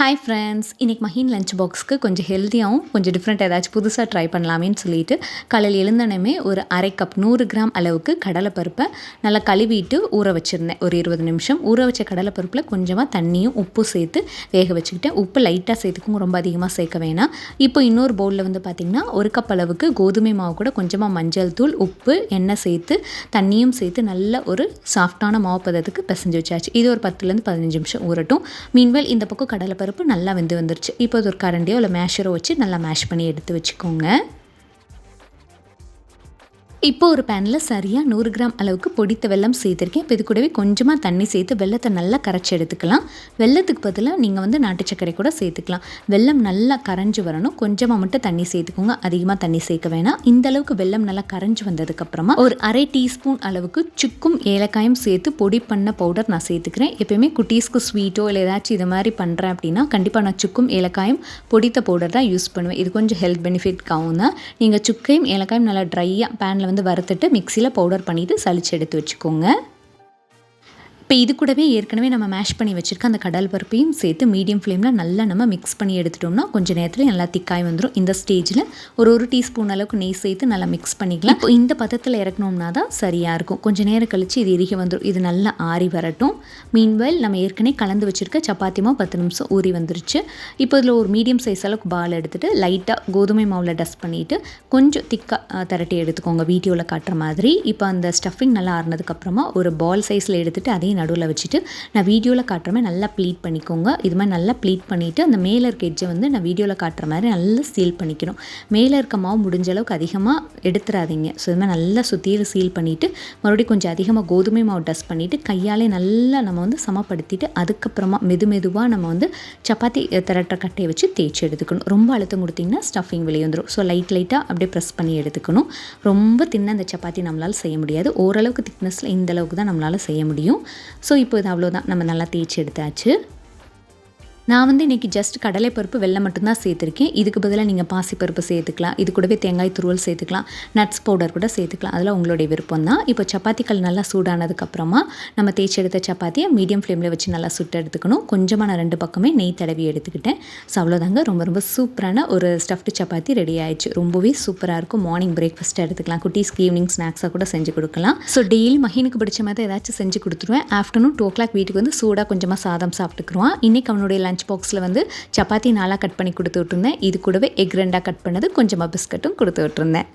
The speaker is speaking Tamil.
ஹாய் ஃப்ரெண்ட்ஸ் இன்றைக்கி மஹின் லஞ்ச் பாக்ஸ்க்கு கொஞ்சம் ஹெல்த்தியாகவும் கொஞ்சம் டிஃப்ரெண்ட் ஏதாச்சும் புதுசாக ட்ரை பண்ணலாமேன்னு சொல்லிட்டு காலையில் எழுந்தனமே ஒரு அரை கப் நூறு கிராம் அளவுக்கு கடலைப்பருப்பை நல்லா கழுவிட்டு ஊற வச்சுருந்தேன். ஒரு இருபது நிமிஷம். ஊற வச்ச கடலைப்பருப்பில் கொஞ்சமாக தண்ணியும் உப்பு சேர்த்து வேக வச்சுக்கிட்டேன். உப்பு லைட்டாக சேர்த்துக்கும் ரொம்ப அதிகமாக சேர்க்க வேணாம். இப்போ இன்னொரு பவுலில் வந்து பார்த்திங்கன்னா ஒரு கப் அளவுக்கு கோதுமை மாவு கூட கொஞ்சமாக மஞ்சள் தூள் உப்பு எண்ணெய் சேர்த்து தண்ணியும் சேர்த்து நல்ல ஒரு சாஃப்டான மாவு பதத்துக்கு பிசைஞ்சு வச்சாச்சு. இது ஒரு பத்துலேருந்து பதினஞ்சு நிமிஷம் ஊறட்டும். மீன்வேல் இந்த பக்கம் கடலைப்பருப்பு பருப்பு நல்லா வெந்து வந்துருச்சு. இப்போ அது ஒரு கரண்டியோ இல்லை மேஷரோ வச்சு நல்லா மேஷ் பண்ணி எடுத்து வச்சுக்கோங்க. இப்போ ஒரு பேனில் சரியாக நூறு கிராம் அளவுக்கு பொடித்த வெல்லம் சேர்த்துருக்கேன். இப்போ இது கூடவே கொஞ்சமாக தண்ணி சேர்த்து வெள்ளத்தை நல்லா கரைச்சி எடுத்துக்கலாம். வெள்ளத்துக்கு பதிலாக நீங்கள் வந்து நாட்டு சர்க்கரை கூட சேர்த்துக்கலாம். வெள்ளம் நல்லா கரைஞ்சி வரணும். கொஞ்சமாக மட்டும் தண்ணி சேர்த்துக்கோங்க. அதிகமாக தண்ணி சேர்க்க வேணாம். இந்த அளவுக்கு வெள்ளம் நல்லா கரைஞ்சி வந்ததுக்கப்புறமா ஒரு அரை டீஸ்பூன் அளவுக்கு சுக்கும் ஏலக்காயும் சேர்த்து பொடி பண்ண பவுடர் நான் சேர்த்துக்கிறேன். எப்பயுமே குட்டீஸ்க்கு ஸ்வீட்டோ இல்லை ஏதாச்சும் இது மாதிரி பண்ணுறேன் அப்படின்னா கண்டிப்பாக நான் சுக்கும் ஏலக்காயும் பொடித்த பவுடர் தான் யூஸ் பண்ணுவேன். இது கொஞ்சம் ஹெல்த் பெனிஃபிட்காகவும் தான். நீங்கள் சுக்கையும் ஏலக்காயும் நல்லா ட்ரையாக பேனில் வந்து வந்து வறுத்துட்டு மிக்சியில் பவுடர் பண்ணிவிட்டு சளிச்சு எடுத்து வச்சுக்கோங்க. இப்போ இது கூடவே ஏற்கனவே நம்ம மேஷ் பண்ணி வச்சுருக்க அந்த கடல் பருப்பையும் சேர்த்து மீடியம் ஃப்ளேமில் நல்லா நம்ம மிக்ஸ் பண்ணி எடுத்துட்டோம்னா கொஞ்சம் நேரத்தில் நல்லா திக்காய் வந்துடும் இந்த ஸ்டேஜில் ஒரு ஒரு டீஸ்பூன் அளவுக்கு நெய் சேர்த்து நல்லா மிக்ஸ் பண்ணிக்கலாம். இப்போ இந்த பதத்தில் இறக்கணும்னா தான் சரியாக இருக்கும். கொஞ்சம் நேரம் கழித்து இது இறுகி வந்துடும் இது நல்லா ஆறி வரட்டும். மீன்வெல் நம்ம ஏற்கனவே கலந்து வச்சுருக்க சப்பாத்தியமோ பத்து நிமிஷம் ஊறி வந்துருச்சு. இப்போ இதில் ஒரு மீடியம் சைஸ் அளவுக்கு பால் எடுத்துகிட்டு லைட்டாக கோதுமை மாவில் டஸ்ட் பண்ணிவிட்டு கொஞ்சம் திக்காக திரட்டி எடுத்துக்கோங்க. வீடியோவில் காட்டுற மாதிரி. இப்போ அந்த ஸ்டஃபிங் நல்லா ஆறினதுக்கப்புறமா ஒரு பால் சைஸில் எடுத்துகிட்டு அதையும் நடுவில் வச்சுட்டு நான் வீடியோவில் காட்டுற மாதிரி நல்லா ப்ளீட் பண்ணிக்கோங்க. இது மாதிரி நல்லா ப்ளீட் பண்ணிவிட்டு அந்த மேலே இருக்க எட்ஜை வந்து நான் வீடியோவில் காட்டுற மாதிரி நல்லா சீல் பண்ணிக்கணும். மேலே இருக்க மாவு முடிஞ்ச அளவுக்கு அதிகமாக எடுத்துடாதீங்க ஸோ இது மாதிரி நல்லா சுற்றியில் சீல் பண்ணிவிட்டு மறுபடியும் கொஞ்சம் அதிகமாக கோதுமை மாவு டஸ்ட் பண்ணிவிட்டு கையாலே நல்லா நம்ம வந்து சமப்படுத்திட்டு அதுக்கப்புறமா மெது மெதுவாக நம்ம வந்து சப்பாத்தி திரட்டுற கட்டையை வச்சு தேய்ச்சி எடுத்துக்கணும். ரொம்ப அழுத்தம் கொடுத்திங்கன்னா ஸ்டஃபிங் வெளியே வந்துடும் ஸோ லைட் லைட்டாக அப்படியே ப்ரெஸ் பண்ணி எடுத்துக்கணும். ரொம்ப தின்ன அந்த சப்பாத்தி நம்மளால் செய்ய முடியாது. ஓரளவுக்கு திக்னஸில் இந்த அளவுக்கு தான் நம்மளால் செய்ய முடியும். ஸோ இப்போ இது அவ்வளோதான். நம்ம நல்லா தேய்ச்சி எடுத்தாச்சு. நான் வந்து இன்றைக்கி ஜஸ்ட் கடலைப்பருப்பு வெள்ளம் மட்டும்தான் சேர்த்துருக்கேன். இதுக்கு பதிலாக நீங்கள் பாசிப்பருப்பு சேர்த்துக்கலாம். இது கூடவே தேங்காய் துருவல் சேர்த்துக்கலாம். நட்ஸ் பவுடர் கூட சேர்த்துக்கலாம். அதில் உங்களுடைய விருப்பம் தான் இப்போ சப்பாத்திகள் நல்லா சூடானதுக்கப்புறமா நம்ம தேய்ச்சி எடுத்த சப்பாத்தியை மீடியம் ஃப்ளேமில் வச்சு நல்லா சுட்டு எடுத்துக்கணும். கொஞ்சமாக நான் ரெண்டு பக்கமே நெய் தடவி எடுத்துக்கிட்டேன். ஸோ அவ்வளோதாங்க ரொம்ப ரொம்ப சூப்பரான ஒரு ஸ்டஃப்டு சப்பாத்தி ரெடி ஆயிடுச்சு. ரொம்பவே சூப்பராக இருக்கும். மார்னிங் பிரேக்ஃபாஸ்ட் எடுத்துக்கலாம். குட்டீஸ்க்கு ஈவினிங் ஸ்நாக்ஸாக கூட செஞ்சு கொடுக்கலாம். ஸோ டெய்லி மகினுக்கு பிடிச்ச மாதிரி ஏதாச்சும் செஞ்சு கொடுத்துருவேன். ஆஃப்டர்நூன் டூ ஓ கிளாக் வீட்டுக்கு வந்து சூடாக கொஞ்சமாக சாதம் சாப்பிட்டுக்குருவான். இன்றைக்கி அவனுடைய லஞ்ச் லன்ச் பாக்ஸில் வந்து சப்பாத்தி நாளாக கட் பண்ணி கொடுத்து விட்டுருந்தேன் இது கூடவே எக் ரெண்டாக கட் பண்ணது கொஞ்சமாக பிஸ்கட்டும் கொடுத்து விட்டுருந்தேன்